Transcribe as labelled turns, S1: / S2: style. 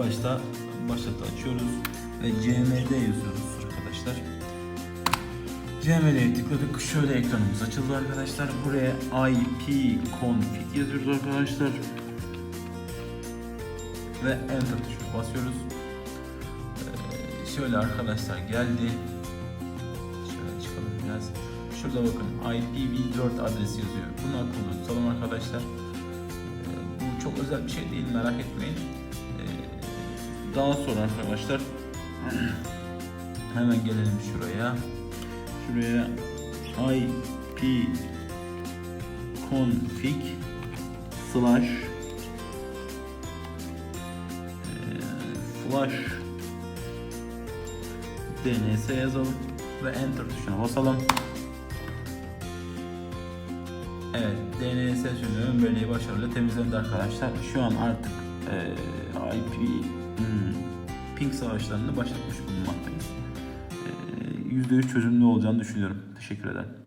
S1: başta başlatı açıyoruz ve CMD yazıyoruz arkadaşlar. CMD'ye tıkladık. Şöyle ekranımız açıldı arkadaşlar. Buraya IP config yazıyoruz arkadaşlar. Ve enter tuşuna basıyoruz. Ee, şöyle arkadaşlar geldi. Şöyle çıkalım biraz. Şurada bakın IPv4 adresi yazıyor. Bunu akıllı tutalım arkadaşlar. Ee, çok özel bir şey değil merak etmeyin. Ee, daha sonra arkadaşlar hemen gelelim şuraya. Şuraya IP config slash eee, flash DNS yazalım ve enter tuşuna basalım. Evet, DNS sürümü ön belleği başarıyla temizlendi arkadaşlar. Şu an artık eee, IP hmm, ping savaşlarını başlatmış bulunmaktayız. Eee, %3 çözümlü olacağını düşünüyorum. Teşekkür ederim.